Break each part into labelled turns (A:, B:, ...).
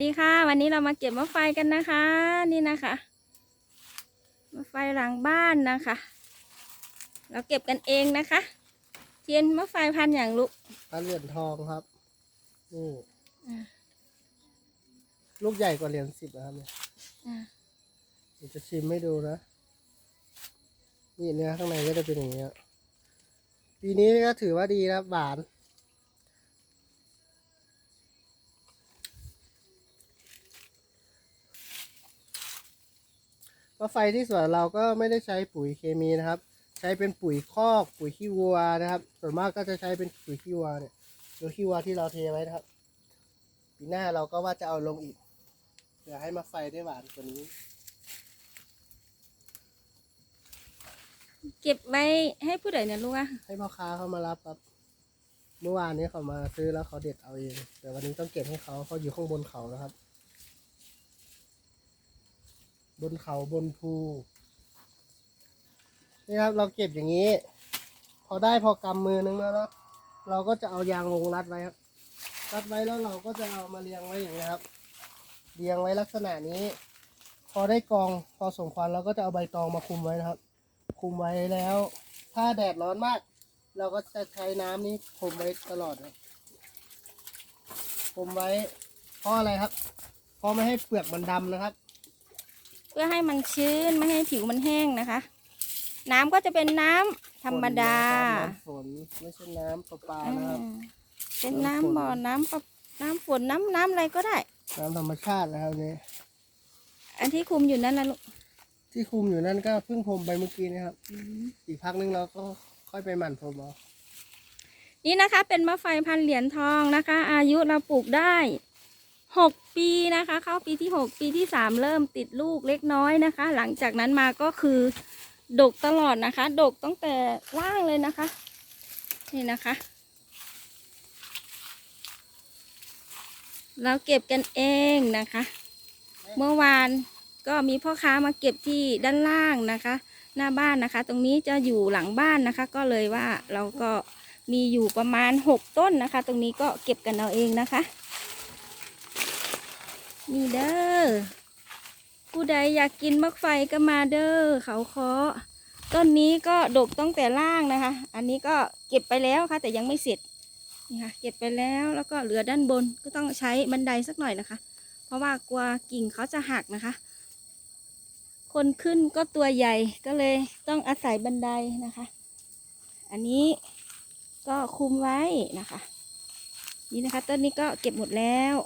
A: สวัสดีค่ะ วันนี้เรามาเก็บมะไฟกันนะคะ นี่นะคะมะไฟหลังบ้านนะคะ เราเก็บกันเองนะคะ เทียนมะไฟพันธุ์อย่างลูก
B: ปลาเหรียญทองครับนี่
A: อ่า
B: ลูกใหญ่กว่าเหรียญสิบนะครับเนี่ย
A: อ่า
B: เดี๋ยวจะชิมให้ดูนะนี่เนื้อข้างในก็จะเป็นอย่างเงี้ยปีนี้ก็ถือว่าดีนะหวาน ก็ไฟที่สวนเราก็ไม่ได้ใช้ปุ๋ยเคมีนะครับ ใช้เป็นปุ๋ยคอกปุ๋ยขี้วัวนะครับ ส่วนมากก็จะใช้เป็นปุ๋ยขี้วัวเนี่ยโดยขี้วัวที่เราเทไว้นะครับ ปีหน้าเราก็ว่าจะเอาลงอีกเพื่อให้มาไฟได้หวานกว่านี้
A: เก็บไว้ให้ผู้ใดเนี่ยลูกอะ
B: ให้พ่อค้าเขามารับครับ เมื่อวานนี้เขามาซื้อแล้วเขาเด็ดเอาเอง แต่วันนี้ต้องเก็บให้เขาเขาอยู่ข้างบนเขานะครับ บนเขาบนภูนี่ครับเราเก็บอย่างนี้ พอได้พอกำมือนึงแล้วเนอะเราก็จะเอายางลงรัดไว้ครับ รัดไว้แล้วเราก็จะเอามาเรียงไว้อย่างนี้ครับ เรียงไว้ลักษณะนี้ พอได้กองพอสมควรเราก็จะเอาใบตองมาคุมไว้นะครับ คุมไว้แล้ว ถ้าแดดร้อนมาก เราก็จะใช้น้ำนี้คลุมไว้ตลอดครับคลุมไว้เพราะอะไรครับเพราะไม่ให้เปลือกมันดำนะครับ
A: พื่อให้มันชื้นไม่ให้ผิวมันแห้งนะคะ น้ำก็จะเป็นน้ำธรรมดา
B: น้ำฝนไม่ใช่น้ำประปา
A: อ่า
B: นะครับ
A: เป็นน้ำบ่อน้ำประน้ำฝนน้ำน้ำอะไรก็ได้
B: น้ำธรรมชาตินะครับนี่
A: อันที่คุมอยู่นั่นนะลูก
B: ที่คุมอยู่นั่นก็เพิ่งพรมไปเมื่อกี้นะครับ อีกพักนึงเราก็ค่อยไปหมั่นพรมเอา
A: นี่นะคะ เป็นมะไฟพันเหรียญทองนะคะ อายุเราปลูกได้ หกปีนะคะ เข้าปีที่หกปีที่สามเริ่มติดลูกเล็กน้อยนะคะ หลังจากนั้นมาก็คือดกตลอดนะคะ ดกตั้งแต่ล่างเลยนะคะ นี่นะคะเราเก็บกันเองนะคะ เมื่อวานก็มีพ่อค้ามาเก็บที่ด้านล่างนะคะ หน้าบ้านนะคะ ตรงนี้จะอยู่หลังบ้านนะคะ ก็เลยว่าเราก็มีอยู่ประมาณหกต้นนะคะ ตรงนี้ก็เก็บกันเอาเองนะคะ นี่เด้อ ผู้ใดอยากกินมักไฟก็มาเด้อเขาเคาะต้นนี้ก็ดกตั้งแต่ล่างนะคะ อันนี้ก็เก็บไปแล้วค่ะ แต่ยังไม่เสร็จนี่ค่ะเก็บไปแล้วแล้วก็เหลือด้านบนก็ต้องใช้บันไดสักหน่อยนะคะ เพราะว่ากลัวกิ่งเขาจะหักนะคะ คนขึ้นก็ตัวใหญ่ก็เลยต้องอาศัยบันไดนะคะ อันนี้ก็คุมไว้นะคะ นี่นะคะต้นนี้ก็เก็บหมดแล้ว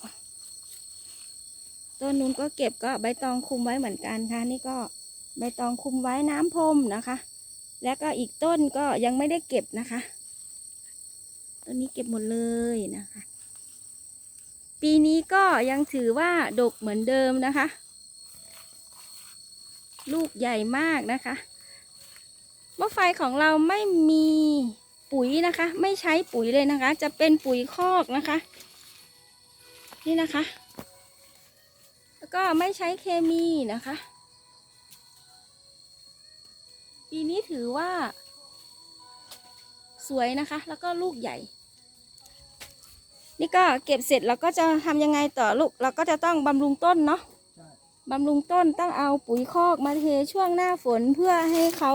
A: ต้นนู้นก็เก็บก็ใบตองคุมไว้เหมือนกันค่ะ นี่ก็ใบตองคุมไว้น้ำพรมนะคะ แล้วก็อีกต้นก็ยังไม่ได้เก็บนะคะ ต้นนี้เก็บหมดเลยนะคะ ปีนี้ก็ยังถือว่าดกเหมือนเดิมนะคะ ลูกใหญ่มากนะคะมะไฟของเราไม่มีปุ๋ยนะคะ ไม่ใช้ปุ๋ยเลยนะคะ จะเป็นปุ๋ยคอกนะคะ นี่นะคะ ก็ไม่ใช้เคมีนะคะ ปีนี้ถือว่า สวยนะคะ แล้วก็ลูกใหญ่ นี่ก็เก็บเสร็จเราก็จะทำยังไงต่อลูก เราก็จะต้องบำรุงต้นเนาะบำรุงต้นต้องเอาปุ๋ยคอกมาเทช่วงหน้าฝนเพื่อให้เขา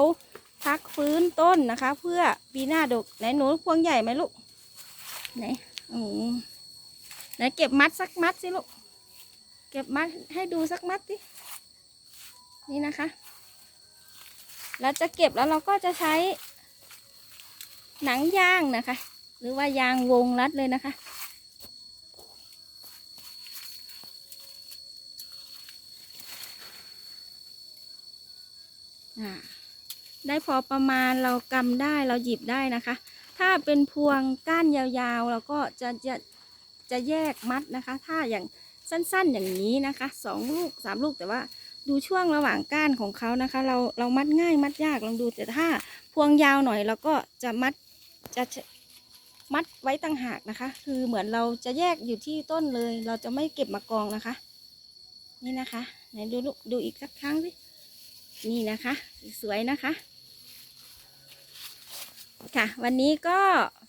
A: พักฟื้นต้นนะคะ เพื่อปีหน้าดกไหนหนูพวงใหญ่ไหมลูกไหนโอ้โหไหนเก็บมัดสักมัดสิลูก ก็บมัดให้ดูสักมัดสินี่นะคะ เราจะเก็บแล้วเราก็จะใช้ หนังยางนะคะ หรือว่ายางวงรัดเลยนะคะ ได้พอประมาณเรากำได้เราหยิบได้นะคะ ถ้าเป็นพวงก้านยาวๆ เราก็จะจะจะแยกมัดนะคะ ถ้าอย่าง สั้นๆอย่างนี้นะคะสองลูกสามลูกแต่ว่าดูช่วงระหว่างก้านของเขานะคะ เราเรามัดง่ายมัดยากลองดูแต่ถ้าพวงยาวหน่อยเราก็จะมัดจะมัดไว้ต่างหากนะคะ คือเหมือนเราจะแยกอยู่ที่ต้นเลย เราจะไม่เก็บมากองนะคะ นี่นะคะไหนดูลูกดูอีกสักครั้งสินี่นะคะสวยนะคะ ค่ะ วันนี้ก็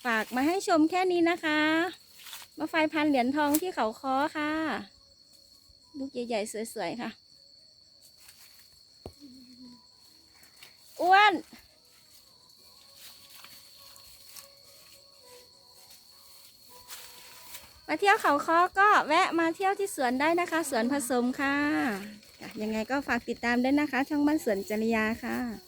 A: ฝากมาให้ชมแค่นี้นะคะ มาไฟพันเหรียญทองที่เขาคอค่ะ ลูกใหญ่ๆสวยๆค่ะ อ้วนมาเที่ยวเขาคอก็แวะมาเที่ยวที่สวนได้นะคะ สวนผสมค่ะ ยังไงก็ฝากติดตามด้วยนะคะ ช่องบ้านสวนจริยาค่ะ